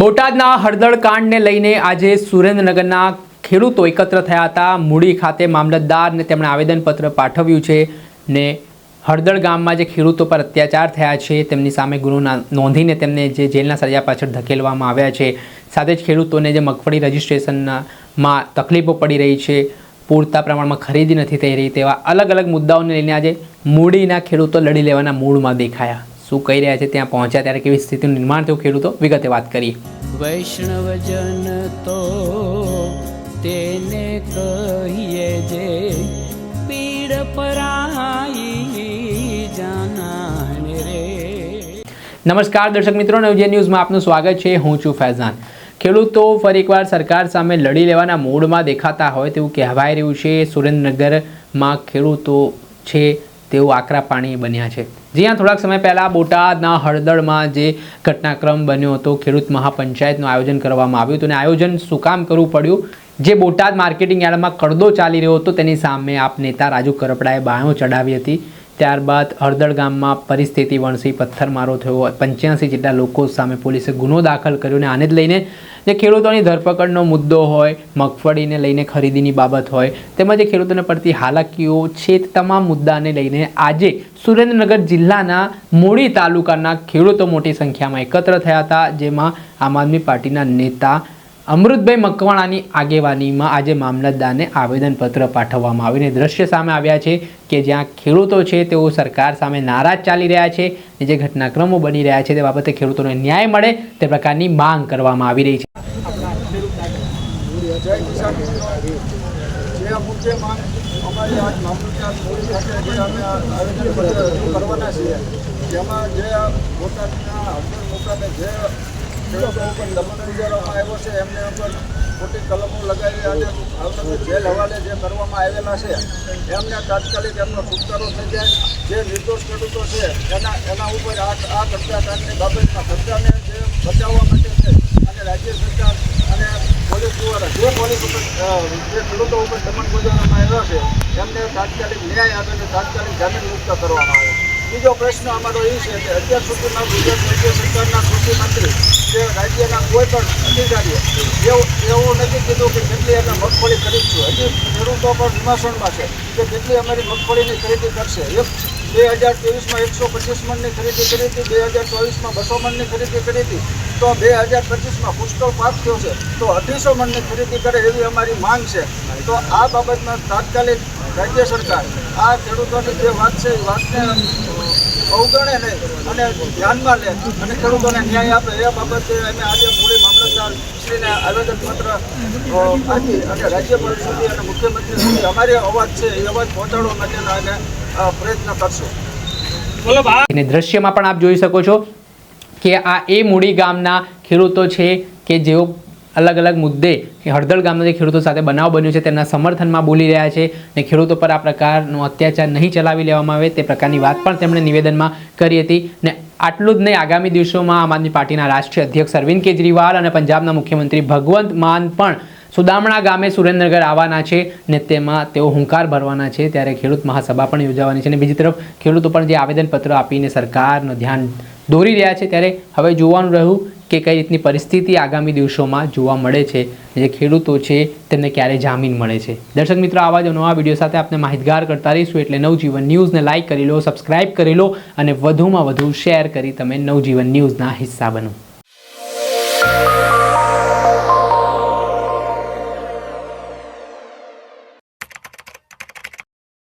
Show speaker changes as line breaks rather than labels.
બોટાદના હળદળ કાંડને લઈને આજે સુરેન્દ્રનગરના ખેડૂતો એકત્ર થયા હતા. મૂડી ખાતે મામલતદારને તેમણે આવેદનપત્ર પાઠવ્યું છે ને હળદળ ગામમાં જે ખેડૂતો પર અત્યાચાર થયા છે, તેમની સામે ગુનો નોંધીને તેમને જે જેલના સળિયા પાછળ ધકેલવામાં આવ્યા છે. સાથે જ ખેડૂતોને જે મગફળી રજિસ્ટ્રેશનમાં તકલીફો પડી રહી છે, પૂરતા પ્રમાણમાં ખરીદી નથી થઈ રહી તેવા અલગ અલગ મુદ્દાઓને લઈને આજે મૂડીના ખેડૂતો લડી લેવાના મૂળમાં દેખાયા. શું કહી રહ્યા છે ત્યાં પહોંચ્યા ત્યારે કેવી સ્થિતિનું નિર્માણ થયું ખેડૂતો? વિગતે વાત કરીએ.
વૈષ્ણવજન તો તેને કહીએ જે પીડ પરાઈ જાનાને રે.
નમસ્કાર દર્શક મિત્રો નવજે ન્યૂઝમાં આપનું સ્વાગત છે. હું છું ફૈઝાન. ખેડૂતો ફરી એકવાર સરકાર સામે લડી લેવાના મૂડમાં દેખાતા હોય તેવું કહેવાય રહ્યું છે. સુરેન્દ્રનગરમાં ખેડૂતો છે તેઓ આકરા પાણી બન્યા છે. જ્યાં થોડાક સમય પહેલાં બોટાદના હળદળમાં જે ઘટનાક્રમ બન્યો હતો, ખેડૂત મહાપંચાયતનું આયોજન કરવામાં આવ્યું હતું અને આયોજન શું કામ કરવું પડ્યું? જે બોટાદ માર્કેટિંગ યાર્ડમાં કડદો ચાલી રહ્યો હતો, તેની સામે આપ નેતા રાજુ કરપડાએ બાયો ચડાવી હતી. ત્યારબાદ હળદળ ગામમાં પરિસ્થિતિ વણસી, પથ્થરમારો થયો પંચ્યાસી જેટલા લોકો સામે પોલીસે ગુનો દાખલ કર્યો અને આને જ લઈને જે ખેડૂતોની ધરપકડનો મુદ્દો હોય, મગફળીને લઈને ખરીદીની બાબત હોય, તેમજ જે ખેડૂતોને પડતી હાલાકીઓ છે તમામ મુદ્દાને લઈને આજે સુરેન્દ્રનગર જિલ્લાના મૂળી તાલુકાના ખેડૂતો મોટી સંખ્યામાં એકત્ર થયા હતા, જેમાં આમ આદમી પાર્ટીના નેતા અમૃતભાઈ મકવાણાની આગેવાનીમાં આજે મામલતદારને આવેદનપત્ર પાઠવવામાં આવીને દ્રશ્ય સામે આવ્યા છે કે જ્યાં ખેડૂતો છે તેઓ સરકાર સામે નારાજ ચાલી રહ્યા છે જે ઘટનાક્રમો બની રહ્યા છે તે બાબતે ખેડૂતોને ન્યાય મળે તે પ્રકારની માંગ કરવામાં આવી રહી છે.
જે ખેડૂતો ઉપર દમન ગુજારવામાં આવ્યો છે. એમને ઉપર ખોટી કલમો લગાવી અને ભાવનગર જેલ હવાલે જે કરવામાં આવેલા છે, એમને તાત્કાલિક એમનો છુટકારો થઈ જાય. જે નિર્દોષ ખેડૂતો છે, એના એના ઉપર આ આ કબજાકાંડની બાબતમાં કબજાને જે બચાવવા માટે છે અને રાજ્ય સરકાર અને પોલીસ જે પોલીસ જે ખેડૂતો ઉપર દમન ગુજારવામાં આવ્યો છે, એમને તાત્કાલિક ન્યાય આપે અને તાત્કાલિક જામીન મુક્ત કરવામાં આવે. બીજો પ્રશ્ન અમારો એ છે કે અત્યાર સુધીમાં ગુજરાત રાજ્ય સરકારના કૃષિ મંત્રી કે રાજ્યના કોઈ પણ અધિકારીઓ, એવું એવું નથી કીધું કે કેટલી અમે મગફળી ખરીદશું. હજી ખેડૂતો પણ વિમાસણમાં છે કે કેટલી અમારી મગફળીની ખરીદી કરશે. એક બે હજાર ત્રેવીસમાં એકસો પચીસ મણની ખરીદી કરી હતી, બે હજાર ચોવીસમાં બસો મણની ખરીદી કરી હતી. તો બે હજાર પચીસમાં પુષ્કળ પાક થયો છે. તો અઢીસો મણની ખરીદી કરે એવી અમારી માંગ છે. તો આ બાબતમાં તાત્કાલિક રાજ્ય સરકાર આ ખેડૂતોની જે વાત છે એ વાતને અવગણે નહીં અને ધ્યાનમાં લે અને ખેડૂતોને ન્યાય આપે એ બાબતે અમે આજે મૂળી મામલતદાર શ્રીને આવેદનપત્ર આપી અને રાજ્યપાલ સુધી અને મુખ્યમંત્રી સુધી અમારી અવાજ છે એ અવાજ પહોંચાડવા માટેનો અમે પ્રયત્ન કરશું.
અને દ્રશ્યમાં પણ આપ જોઈ શકો છો કે આ એ મૂડી ગામના ખેડૂતો છે કે જેઓ અલગ અલગ મુદ્દે હળદળ ગામના જે ખેડૂતો સાથે બનાવ બન્યો છે, તેમના સમર્થનમાં બોલી રહ્યા છે ને ખેડૂતો પર આ પ્રકારનો અત્યાચાર નહીં ચલાવી લેવામાં આવે તે પ્રકારની વાત પણ તેમણે નિવેદનમાં કરી હતી ને આટલું જ નહીં, આગામી દિવસોમાં આમ આદમી પાર્ટીના રાષ્ટ્રીય અધ્યક્ષ અરવિંદ કેજરીવાલ અને પંજાબના મુખ્યમંત્રી ભગવંત માન પણ સુદામણા ગામે સુરેન્દ્રનગર આવવાના છે ને તેમાં તેઓ હુંકાર ભરવાના છે. ત્યારે ખેડૂત મહાસભા પણ યોજાવાની છે અને બીજી તરફ ખેડૂતો પણ જે આવેદનપત્ર આપીને સરકારનું ધ્યાન દોરી રહ્યા છે, ત્યારે હવે જોવાનું રહ્યું કે કઈ રીતની પરિસ્થિતિ આગામી દિવસોમાં જોવા મળે છે જે ખેડૂતો છે તેમને ક્યારે જામીન મળે છે. દર્શક મિત્રો, આવા જ નવા વીડિયો સાથે આપણે માહિતગાર કરતા રહીશું એટલે નવજીવન ન્યૂઝને લાઇક કરી લો, સબસ્ક્રાઇબ કરી લો અને વધુમાં વધુ શેર કરી તમે નવજીવન ન્યૂઝના હિસ્સા બનો.